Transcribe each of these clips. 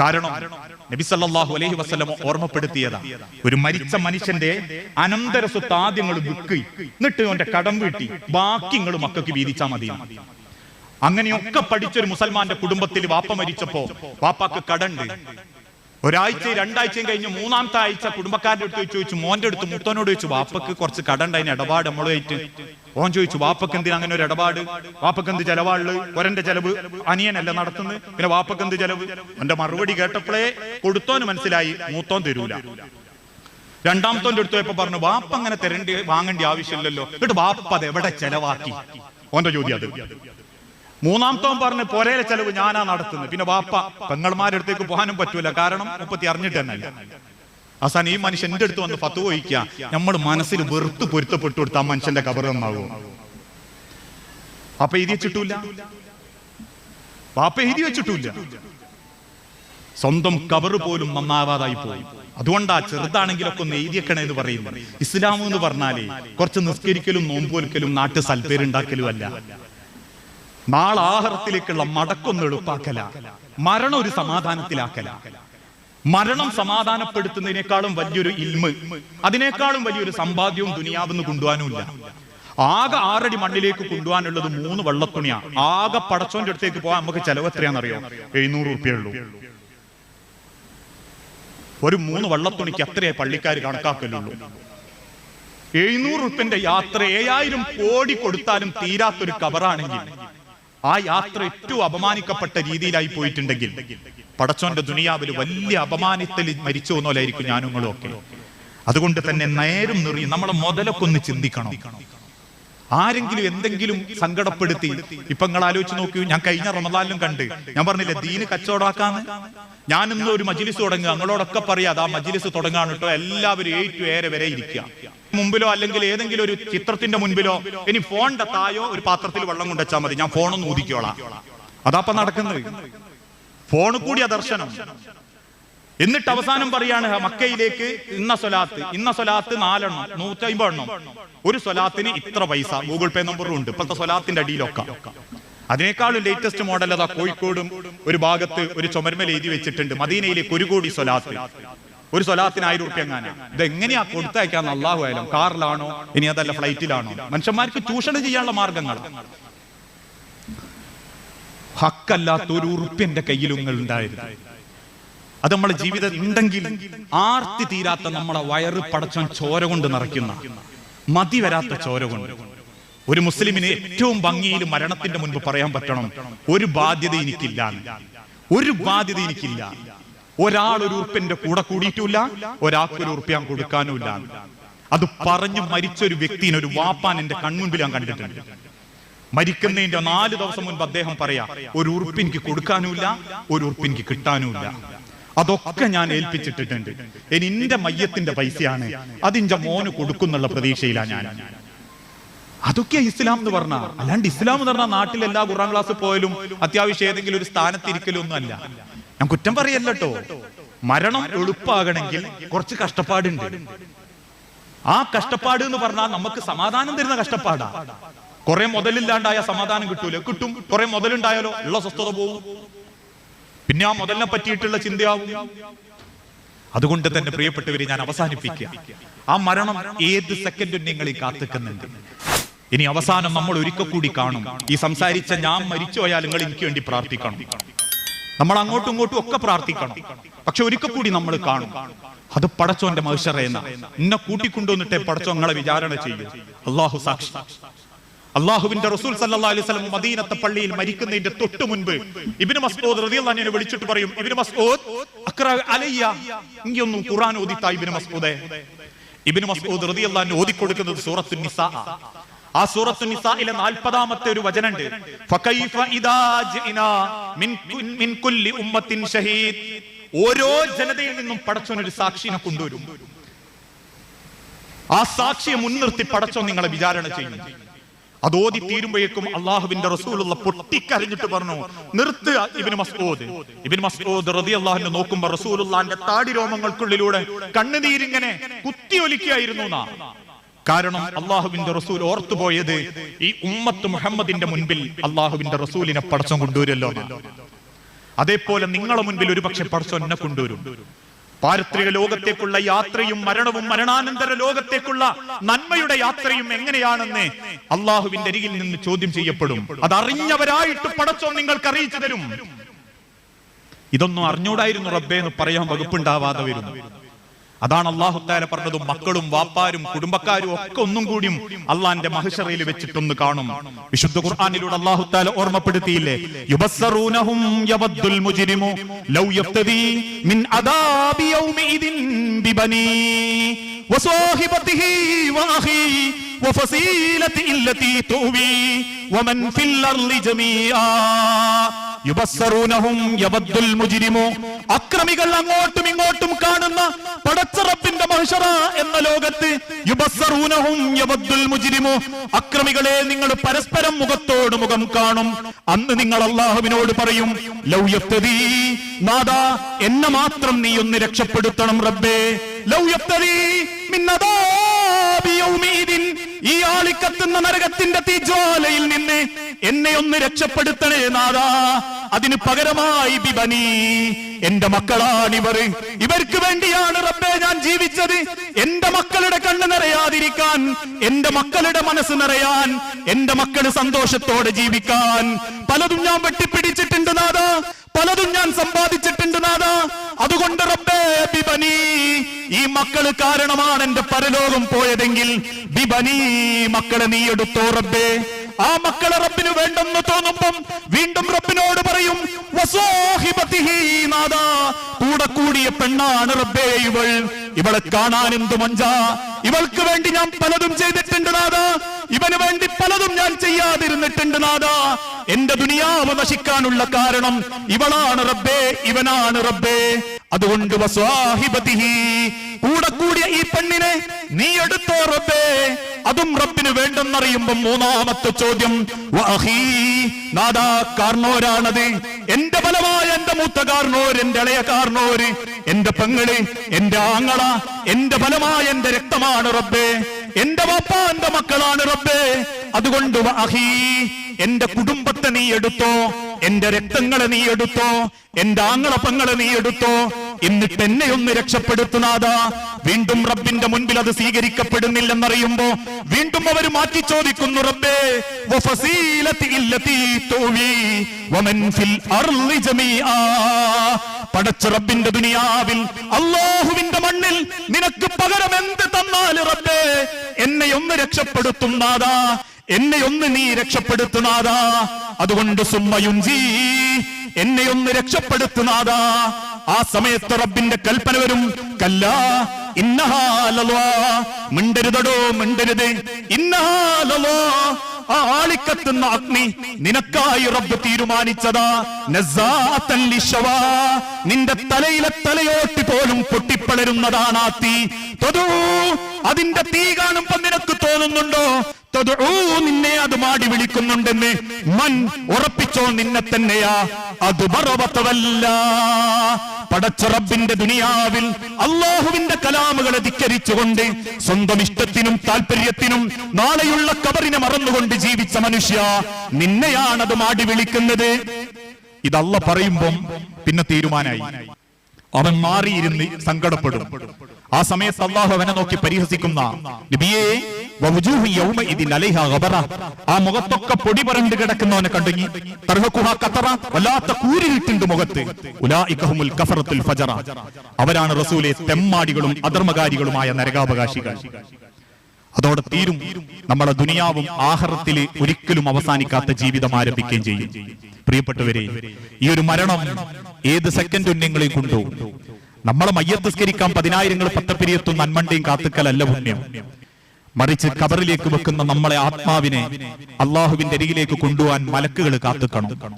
കാരണം നബി സല്ലല്ലാഹു അലൈഹി വസല്ലം ഓർമ്മപ്പെടുത്തിയതാ ഒരു മരിച്ച മനുഷ്യന്റെ അനന്തര സ്വത്ത് ആദ്യങ്ങൾ എന്നിട്ട് അവന്റെ കടം വീട്ടി. ബാക്കി മക്കൾക്ക് വീതിച്ചാ മതി. അങ്ങനെയൊക്കെ പഠിച്ചൊരു മുസൽമാന്റെ കുടുംബത്തിൽ വാപ്പ മരിച്ചപ്പോ വാപ്പാക്ക് കടണ്ട്. ഒരാഴ്ചയും രണ്ടാഴ്ചയും കഴിഞ്ഞ് മൂന്നാമത്തെ ആഴ്ച കുടുംബക്കാരുടെ അടുത്ത് ചോദിച്ചു മോന്റെ അടുത്ത് മുത്തോനോട് ചോദിച്ചു വാപ്പക്ക് കുറച്ച് കടണ്ടായിന് ഇടപാട് നമ്മളുമായിട്ട് ഓൻ ചോദിച്ചു വാപ്പക്ക് എന്തിനാ അങ്ങനെ ഒരു ഇടപാട്? വാപ്പക്ക് എന്ത് ചെലവാൾ ഒരന്റെ ചെലവ് അനിയനല്ല നടത്തുന്നത് പിന്നെ വാപ്പക്ക് എന്ത് ചെലവ്? എന്റെ മറുപടി കേട്ടപ്പോഴേ കൊടുത്തോന് മനസ്സിലായി മൂത്തോൻ തരൂല. രണ്ടാമത്തോന്റെ അടുത്ത് പോയപ്പോ പറഞ്ഞു വാപ്പ അങ്ങനെ തരേണ്ടി വാങ്ങേണ്ട ആവശ്യമില്ലല്ലോ. എന്നിട്ട് വാപ്പ അത് എവിടെ ചെലവാക്കി? ഓന്റെ ചോദ്യം അത്. മൂന്നാമത്തവൻ പറഞ്ഞ് പൊരയിലെ ചെലവ് ഞാനാ നടത്തുന്നത്. പിന്നെ വാപ്പ പെങ്ങൾമാരടുത്തേക്ക് പോകാനും പറ്റൂല. കാരണം മുപ്പത്തി അറിഞ്ഞിട്ട് തന്നെ അവസാനം ഈ മനുഷ്യൻ എന്റെ അടുത്ത് വന്ന് പത്ത് വഹിക്കുക നമ്മൾ മനസ്സിൽ വെറുത്ത് പൊരുത്തപ്പെട്ടു കൊടുത്ത ആ മനുഷ്യന്റെ കബർ അപ്പൊ എഴുതി വെച്ചിട്ടില്ല വാപ്പ എഴുതി വെച്ചിട്ടില്ല സ്വന്തം കബറ് പോലും നന്നാവാതായി പോയി. അതുകൊണ്ടാ ചെറുതാണെങ്കിലൊക്കെ ഒന്ന് എഴുതിയക്കണേ എന്ന് പറയുന്നത്. ഇസ്ലാം എന്ന് പറഞ്ഞാലേ കുറച്ച് നിസ്കരിക്കലും നോമ്പോൽക്കലും നാട്ടു സൽപ്പേരുണ്ടാക്കലും അല്ല. നാളെ ആഹാരത്തിലേക്കുള്ള മടക്കൊന്ന് എളുപ്പാക്കല. മരണം ഒരു സമാധാനത്തിലാക്കല. മരണം സമാധാനപ്പെടുത്തുന്നതിനേക്കാളും വലിയൊരു ഇൽമ് അതിനേക്കാളും വലിയൊരു സമ്പാദ്യവും ദുനിയാവെന്ന് കൊണ്ടുപോകാനുമില്ല. ആകെ ആറടി മണ്ണിലേക്ക് കൊണ്ടുപോകാനുള്ളത് മൂന്ന് വെള്ളത്തുണിയാ. ആകെ പടച്ചോന്റെ അടുത്തേക്ക് പോകാൻ നമുക്ക് ചെലവ് എത്രയാണെന്നറിയോ? എഴുന്നൂറ് റുപ്യ ഉള്ളൂ. ഒരു മൂന്ന് വെള്ളത്തുണിക്ക് അത്രയേ പള്ളിക്കാർ കണക്കാക്കലുള്ളൂ. എഴുന്നൂറ് റുപ്യന്റെ യാത്ര ഏഴായിരം കോടി കൊടുത്താലും തീരാത്തൊരു കബറാണെങ്കിൽ ആ യാത്ര ഏറ്റവും അപമാനിക്കപ്പെട്ട രീതിയിലായി പോയിട്ടുണ്ടെങ്കിൽ പടച്ചോന്റെ ദുനിയാവിൽ വലിയ അപമാനത്തിൽ മരിച്ചു പോന്നോലായിരിക്കും ഞാനുങ്ങളും ഒക്കെ. അതുകൊണ്ട് തന്നെ നേരം നിറയും നമ്മളെ മുതലൊക്കെ ഒന്ന് ചിന്തിക്കണം. ആരെങ്കിലും എന്തെങ്കിലും സങ്കടപ്പെടുത്തി ഇപ്പൊ നിങ്ങൾ ആലോചിച്ച് നോക്കൂ ഞാൻ കഴിഞ്ഞ റമദാനിലും കണ്ട്. ഞാൻ പറഞ്ഞില്ലേ ദീന് കച്ചവടാക്കാന്ന് ഞാൻ ഇന്ന് ഒരു മജിലിസ് തുടങ്ങുക. നിങ്ങളോടൊക്കെ പറയാതെ ആ മജിലിസ് തുടങ്ങാണ് കേട്ടോ. എല്ലാവരും ഏറ്റവും ഏറെ വരെ ഇരിക്കുക. മുമ്പിലോ അല്ലെങ്കിൽ ഏതെങ്കിലും ഒരു ചിത്രത്തിന്റെ മുൻപിലോ ഇനി ഫോണിന്റെ തായോ ഒരു പാത്രത്തിൽ വെള്ളം കൊണ്ടുവച്ചാൽ മതി. ഞാൻ ഫോണൊന്ന് ഊതിക്കോളാം. അതാപ്പ നടക്കുന്നത്. ഫോണ് കൂടിയ ദർശനം. എന്നിട്ട് അവസാനം പറയാണ് മക്കയിലേക്ക് ഇന്ന സ്വലാത്ത് ഇന്ന സ്വലാത്ത് നാലെണ്ണം നൂറ്റി അമ്പത് എണ്ണം. ഒരു സ്വലാത്തിന് ഇത്ര പൈസ. ഗൂഗിൾ പേ നമ്പറും ഉണ്ട്. ഇപ്പോഴത്തെ സ്വലാത്തിന്റെ അടിയിലൊക്കെ. അതിനേക്കാളും ലേറ്റസ്റ്റ് മോഡൽ അതാ കോഴിക്കോടും ഒരു ഭാഗത്ത് ഒരു ചുമരുമൽ എഴുതി വെച്ചിട്ടുണ്ട്. മദീനയിലേക്ക് ഒരു കോടി സ്വലാത്ത്. ഒരു സ്വലാത്തിന് ആയിരം റുപ്യ എങ്ങാനാ? ഇത് എങ്ങനെയാ കൊടുത്തയക്കാന്ന് അള്ളാഹു ആയാലും കാറിലാണോ? ഇനി അതല്ല ഫ്ലൈറ്റിലാണോ? മനുഷ്യന്മാർക്ക് ചൂഷണം ചെയ്യാനുള്ള മാർഗങ്ങൾ ഹക്കല്ലാത്ത ഒരു ഉറുപ്പ്യന്റെ കയ്യിലുങ്ങൾ ഉണ്ടായിരുന്നു അത് നമ്മളെ ജീവിതം ഉണ്ടെങ്കിൽ ആർത്തി തീരാത്ത നമ്മളെ വയറ് പടച്ചോൻ ചോര കൊണ്ട് നിറയ്ക്കുന്ന മതി വരാത്ത ചോര കൊണ്ട്. ഒരു മുസ്ലിമിന് ഏറ്റവും ഭംഗിയിൽ മരണത്തിന്റെ മുൻപ് പറയാൻ പറ്റണം ഒരു ബാധ്യത എനിക്കില്ല. ഒരു ബാധ്യത എനിക്കില്ല. ഒരാൾ ഒരു ഉറുപ്പിന്റെ കൂടെ കൂടിയിട്ടില്ല ഒരാൾക്ക് ഒരു ഉറുപ്പ് ഞാൻ കൊടുക്കാനുമില്ല. അത് പറഞ്ഞു മരിച്ച ഒരു വ്യക്തിനെ ഒരു വാപ്പാൻ എന്റെ കൺമുമ്പിൽ ഞാൻ കണ്ടിട്ടുണ്ട്. മരിക്കുന്നതിന്റെ നാല് ദിവസം മുൻപ് അദ്ദേഹം പറയാ ഒരു ഉറുപ്പ് എനിക്ക് കൊടുക്കാനുമില്ല ഒരു ഉറുപ്പ് എനിക്ക് കിട്ടാനുമില്ല. അതൊക്കെ ഞാൻ ഏൽപ്പിച്ചിട്ടിട്ടുണ്ട് ഇനി എന്റെ മയ്യത്തിന്റെ പൈസയാണ്. അതിന്റെ മോന് കൊടുക്കുന്നുള്ള പ്രതീക്ഷയിലാണ് ഞാൻ. അതൊക്കെ ഇസ്ലാം എന്ന് പറഞ്ഞ. അല്ലാണ്ട് ഇസ്ലാം എന്ന് പറഞ്ഞാൽ നാട്ടിൽ എല്ലാ ഖുറാൻ ക്ലാസ് പോയാലും അത്യാവശ്യം ഏതെങ്കിലും ഒരു സ്ഥാനത്തിരിക്കലും ഒന്നും അല്ല. ഞാൻ കുറ്റം പറയല്ല മരണം എളുപ്പാകണമെങ്കിൽ കുറച്ച് കഷ്ടപ്പാടുണ്ട്. ആ കഷ്ടപ്പാട് എന്ന് പറഞ്ഞാൽ നമുക്ക് സമാധാനം തരുന്ന കഷ്ടപ്പാടാ. കുറെ മുതലില്ലാണ്ടായ സമാധാനം കിട്ടൂല. കിട്ടും. കുറെ മുതലുണ്ടായാലോ ഉള്ള സ്വസ്ഥത പോവും. പിന്നെ ആ മുതലിനെ പറ്റിയിട്ടുള്ള ചിന്തയാവും. അതുകൊണ്ട് തന്നെ പ്രിയപ്പെട്ടവരെ ഞാൻ അവസാനിപ്പിക്കുക. ആ മരണം ഏത് സെക്കൻഡും നിങ്ങൾ ഈ കാത്തിക്കുന്നുണ്ട്. ഇനി അവസാനം നമ്മൾ ഒരിക്കൽ കൂടി കാണും. ഈ സംസാരിച്ച ഞാൻ മരിച്ചുപോയാൽ നിങ്ങൾ എനിക്ക് വേണ്ടി പ്രാർത്ഥിക്കണം. നമ്മൾ അങ്ങോട്ടും ഇങ്ങോട്ടും ഒക്കെ പ്രാർത്ഥിക്കണം. പക്ഷെ ഒരിക്കൽ കൂടി നമ്മൾ കാണും. അത് പടച്ചോന്റെ മനുഷ്യറേന്ന എന്നെ. കൂട്ടിക്കൊണ്ടുവന്നിട്ടേ പടച്ചോ നിങ്ങളെ വിചാരണ ചെയ്യും. അള്ളാഹു സാക്ഷി. അള്ളാഹുവിന്റെ റസൂൽ സല്ലല്ലാഹു അലൈഹി പള്ളിയിൽ മരിക്കുന്നതിന്റെ തൊട്ടു മുൻപ് ഇബിന് മസ്ഊദ് റതിയെ വിളിച്ചിട്ട് പറയും ഇബിന് മസ്ഊദ് അക്ര അലയ്യ ഇങ്ങൊന്നും ഖുർആൻ ഓദിത്താ ഇബിന് മസ്ഊദേ. ഇബിന് മസ്ഊദ് റളിയല്ലാഹു അൻഹു ഓതിക്കൊടുക്കുന്നത് സൂറത്തു നിസാ. ആ സൂറത്തു നിസായിലെ നാൽപ്പതാമത്തെ ഒരു ഷഹീദ്. ഓരോ ജനതയിൽ നിന്നും പടച്ചോൻ ഒരു സാക്ഷിനെ കൊണ്ടുവരും. ആ സാക്ഷിയെ മുൻനിർത്തി പടച്ചോ നിങ്ങളെ വിചാരണ ചെയ്യും. അത് ഓതി തീരുമ്പോഴേക്കും അള്ളാഹുവിന്റെ റസൂലുള്ള പൊട്ടിക്കരഞ്ഞിട്ട് പറഞ്ഞു നിർത്തുക ഇബിൻ മസ്ഊദ്. ഇബിൻ മസ്ഊദ് റതി അള്ളാഹുവിനെ നോക്കുമ്പോ റസൂലുള്ളാന്റെ താടി രോമങ്ങൾക്കുള്ളിലൂടെ കണ്ണുനീരിങ്ങനെ കുത്തിയൊലിക്കുകയായിരുന്നു എന്നാ. കാരണം അള്ളാഹുവിന്റെ റസൂൽ ഓർത്തുപോയത് ഈ ഉമ്മത്ത് മുഹമ്മദിന്റെ മുൻപിൽ അള്ളാഹുവിന്റെ റസൂലിനെ പടച്ചം കൊണ്ടുവരുമല്ലോ. അതേപോലെ നിങ്ങളെ മുൻപിൽ ഒരു പക്ഷെ പടച്ചം എന്നെ കൊണ്ടുവരും. പാരത്രിക ലോകത്തേക്കുള്ള യാത്രയും മരണവും മരണാനന്തര ലോകത്തേക്കുള്ള നന്മയുടെ യാത്രയും എങ്ങനെയാണെന്ന് അള്ളാഹുവിന്റെ അരികിൽ നിന്ന് ചോദ്യം ചെയ്യപ്പെടും. അത് അറിഞ്ഞവരായിട്ട് പടച്ചോ നിങ്ങൾക്ക് അറിയിച്ചു തരും. ഇതൊന്നും അറിഞ്ഞൂടായിരുന്നു റബ്ബേ എന്ന് പറയാൻ വകുപ്പുണ്ടാവാതെ വരുന്നു അതാണ് അള്ളാഹുത്താര പറഞ്ഞത് മക്കളും വാപ്പാരും കുടുംബക്കാരും ഒക്കെ ഒന്നും കൂടിയും അള്ളാന്റെ മഹിഷറയിൽ വെച്ചിട്ടൊന്ന് കാണും. വിശുദ്ധ ഖുർആാനിലൂടെ അള്ളാഹുത്താല ഓർമ്മപ്പെടുത്തിയില്ലേ? യുബസ്സറൂനഹും യവദ്ദുൽ മുജ്രിമു ലൗ യഫ്തദി മിൻ അദാബി യൗമിഇദിൻ ബിബനി വമൻ ഫിൽ അർളി അക്രമികൾ അങ്ങോട്ടും ഇങ്ങോട്ടും കാണുന്ന പടച്ചറപ്പിന്റെ മഹിഷറ എന്ന ലോകത്ത് അക്രമികളെ നിങ്ങൾ പരസ്പരം മുഖത്തോട് മുഖം കാണും. അന്ന് നിങ്ങൾ അള്ളാഹുവിനോട് പറയും ലൗ യഫ്തദീ നാദാ എന്നെ മാത്രം നീ ഒന്ന് രക്ഷപ്പെടുത്തണം റബ്ബേ. ലൗ യഫ്തദീ മിൻ അദാബി യൗമീദിൻ ഈ ആളിക്കത്തുന്ന നരകത്തിന്റെ തീജ്വാലയിൽ നിന്ന് എന്നെ ഒന്ന് രക്ഷപ്പെടുത്തണേ നാദാ അതിന് പകരമായി ബിബനി എന്റെ മക്കളാണിവർ. ഇവർക്ക് വേണ്ടിയാണ് റബ്ബെ ഞാൻ ജീവിച്ചത്. എന്റെ മക്കളുടെ കണ്ണ് നിറയാതിരിക്കാൻ എന്റെ മക്കളുടെ മനസ്സ് നിറയാൻ എന്റെ മക്കൾ സന്തോഷത്തോടെ ജീവിക്കാൻ. പലതും ഞാൻ വെട്ടിപ്പിടിച്ചിട്ടുണ്ട് നാദാ പലതും ഞാൻ സമ്പാദിച്ചിട്ടുണ്ട് നാഥ. അതുകൊണ്ട് റബ്ബേ ബിബനി ഈ മക്കൾ കാരണമാണ് എന്റെ പരലോകം പോയതെങ്കിൽ ബിബനി മക്കളെ നീ എടുത്തോ റബ്ബേ. ആ മക്കളെ റബ്ബിന് വേണ്ടെന്ന് തോന്നുമ്പം വീണ്ടും റബ്ബിനോട് പറയും കൂടെ കൂടിയ പെണ്ണാണ് റബ്ബേ ഇവൾ. ഇവളെ കാണാൻ എന്തു മഞ്ചാ? ഇവൾക്ക് വേണ്ടി ഞാൻ പലതും ചെയ്തിട്ടുണ്ട് നാഥ ഇവന് വേണ്ടി പലതും ഞാൻ ചെയ്യാതിരുന്നിട്ടുണ്ട് നാഥ എന്റെ ദുനിയാവ് നശിക്കാനുള്ള കാരണം ഇവളാണ് റബ്ബേ ഇവനാണ് റബ്ബേ. അതുകൊണ്ട് കൂടെ കൂടിയ ഈ പെണ്ണിനെ നീ എടുത്തോ റബ്ബേ? അതും റബ്ബിന് വേണ്ടെന്നറിയുമ്പോ മൂന്നാമത്തെ ചോദ്യം നാദാ കാർണോരാണത്. എന്റെ ബലമായ എന്റെ മൂത്ത കാർണോര് എന്റെ ഇളയ കാർണോര് എന്റെ പെങ്ങൾ എന്റെ ആങ്ങള എന്റെ ബലമായ എന്റെ രക്തമാണ് റബ്ബേ. എന്റെ വാപ്പാന്റെ മക്കളാണ് റബ്ബേ. അതുകൊണ്ട് എന്റെ കുടുംബത്തെ നീ എടുത്തോ എന്റെ രക്തങ്ങളെ നീ എടുത്തോ എന്റെ ആങ്ങള പെങ്ങളെ നീ എടുത്തോ എന്നിട്ട് എന്നെ ഒന്ന് രക്ഷപ്പെടുത്തുന്നാതാ വീണ്ടും റബ്ബിന്റെ മുൻപിൽ അത് സ്വീകരിക്കപ്പെടുന്നില്ലെന്നറിയുമ്പോ വീണ്ടും അവർ മാറ്റി ചോദിക്കുന്നു റബ്ബേ പടച്ച റബ്ബിന്റെ ദുനിയാവിൽ അള്ളാഹുവിന്റെ മണ്ണിൽ നിനക്ക് പകരം എന്ത് തന്നാൽ റബ്ബേ? എന്നെ ഒന്ന് രക്ഷപ്പെടുത്തുന്നാതാ എന്നെ ഒന്ന് നീ രക്ഷപ്പെടുത്തുന്നാതാ അതുകൊണ്ട് സുമ്മയും ജീ. എന്നെ ഒന്ന് രക്ഷപ്പെടുത്തുന്നാതാ ആ സമയത്ത് റബ്ബിന്റെ കൽപ്പന വരും. കല്ല മിണ്ടരുതടോ മിണ്ടരുത്. ഇന്നഹാലോ ആ ആളിക്കത്തുന്ന അഗ്നി നിനക്കായി റബ്ബ് തീരുമാനിച്ചതാ. നിന്റെ തലയിലെ തലയോട്ടി പോലും പൊട്ടിപ്പളരുന്നതാണ് ആ തീ അതിന്റെ തീ കാണുമ്പോ നിനക്ക് തോന്നുന്നുണ്ടോ? നിന്നെ അത് മാടി വിളിക്കുന്നുണ്ടെന്ന് മൻ ഉറപ്പിച്ചോ നിന്നെ തന്നെയാ. അത് മറവത്തവല്ല പടച്ച റബ്ബിന്റെ ദുനിയാവിൽ അള്ളാഹുവിന്റെ കലാമുകളെ ധിക്കരിച്ചുകൊണ്ട് സ്വന്തം ഇഷ്ടത്തിനും താല്പര്യത്തിനും നാളെയുള്ള കബറിനെ മറന്നുകൊണ്ട് ജീവിച്ച മനുഷ്യ നിന്നെയാണത് മാടി വിളിക്കുന്നത്. ഇതല്ല പറയുമ്പം പിന്നെ തീരുമാനായി. അവൻ മാറിയിരുന്ന് സങ്കടപ്പെടും. ആ സമയത്ത് അള്ളാഹു അവനെ നോക്കി പരിഹസിക്കുന്ന. ആ മുഖത്തൊക്കെ പൊടി പറണ്ട് കിടക്കുന്നവനെ ഖതറ. വല്ലാത്ത കൂരിരുട്ടുണ്ട് മുഖത്ത്. ഫജറ. അവരാണ് റസൂലെ തെമ്മാടികളും അധർമ്മകാരികളുമായ നരകാവകാശികൾ. അതോടെ തീരും നമ്മളെ ദുനിയാവും ആഹാരത്തിൽ ഒരിക്കലും അവസാനിക്കാത്ത ജീവിതം ആരംഭിക്കുകയും ചെയ്യും. പ്രിയപ്പെട്ടവരെ ഈ ഒരു മരണം ഏത് സെക്കൻഡും നിങ്ങളെ കൊണ്ടു. നമ്മളെ മയ്യത്തുസ്കരിക്കാൻ പതിനായിരങ്ങൾ പത്തപ്പിരിയത്തും നന്മണ്ടിയും കാത്തുക്കലല്ല പുണ്യം. മറിച്ച് കബറിലേക്ക് വെക്കുന്ന നമ്മളെ ആത്മാവിനെ അള്ളാഹുവിന്റെ അരികിലേക്ക് കൊണ്ടുപോകാൻ മലക്കുകൾ കാത്തുക്കണം.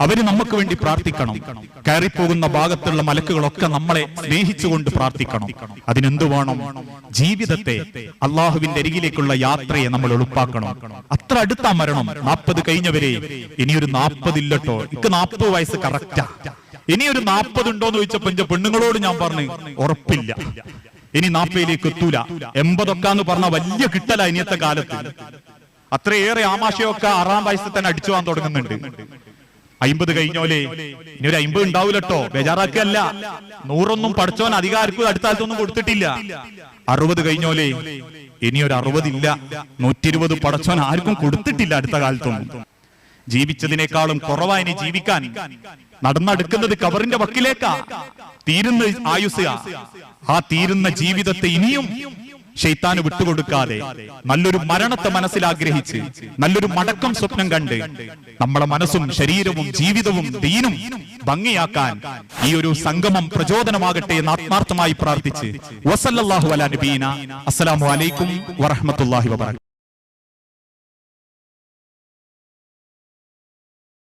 അവർ നമുക്ക് വേണ്ടി പ്രാർത്ഥിക്കണം. കയറിപ്പോകുന്ന ഭാഗത്തുള്ള മലക്കുകളൊക്കെ നമ്മളെ സ്നേഹിച്ചുകൊണ്ട് പ്രാർത്ഥിക്കണം. അതിനെന്തു വേണം? ജീവിതത്തെ അള്ളാഹുവിന്റെ അരികിലേക്കുള്ള യാത്രയെ നമ്മൾ എളുപ്പാക്കണം. അത്ര അടുത്താ മരണം. നാൽപ്പത് കഴിഞ്ഞവരെ. ഇനിയൊരു നാൽപ്പതില്ലട്ടോ ഇക്ക് നാൽപ്പത് വയസ്സ് കറക്റ്റാ ഇനിയൊരു നാൽപ്പത് ഉണ്ടോന്ന് ചോദിച്ചപ്പോ എന്റെ പെണ്ണുങ്ങളോട് ഞാൻ പറഞ്ഞു ഉറപ്പില്ല. ഇനി നാപ്പയിലേക്ക് എത്തൂല. എൺപതൊക്കാന്ന് പറഞ്ഞ വലിയ കിട്ടല ഇനിയത്തെ കാലത്ത്. അത്രയേറെ ആമാശയൊക്കെ ആറാം വയസ്സിൽ തന്നെ അടിച്ചു പോകാൻ തുടങ്ങുന്നുണ്ട്. അയിമ്പത് കഴിഞ്ഞോലേ? ഇനി ഒരു അയിമ്പത് ഉണ്ടാവൂലട്ടോ. ബേജാറാക്കല്ല നൂറൊന്നും പഠിച്ചോൻ അധികാരിക്കും അടുത്ത കാലത്തൊന്നും കൊടുത്തിട്ടില്ല. അറുപത് കഴിഞ്ഞോലേ? ഇനി ഒരു അറുപതില്ല നൂറ്റി ഇരുപത് പടച്ചോൻ ആർക്കും കൊടുത്തിട്ടില്ല അടുത്ത കാലത്തൊന്നും. ജീവിച്ചതിനേക്കാളും കുറവായി ഇനി ജീവിക്കാൻ. നടന്നെടുക്കുന്നത് കബറിന്റെ വക്കിലേക്കാ. തീരുന്ന ആയുസ് ആ തീരുന്ന ജീവിതത്തെ ഇനിയും ഷെയ്ത്താന് വിട്ടുകൊടുക്കാതെ നല്ലൊരു മരണത്തെ മനസ്സിലാഗ്രഹിച്ച് നല്ലൊരു മടക്കം സ്വപ്നം കണ്ട് നമ്മളെ മനസ്സും ശരീരവും ജീവിതവും ദീനും ഭംഗിയാക്കാൻ ഈ ഒരു സംഗമം പ്രചോദനമാകട്ടെ എന്ന് ആത്മാർത്ഥമായി പ്രാർത്ഥിച്ച് വസല്ലാഹു അല നബീന. അസ്സലാമു അലൈക്കും വറഹമത്തല്ലാഹി വബറകാതുഹു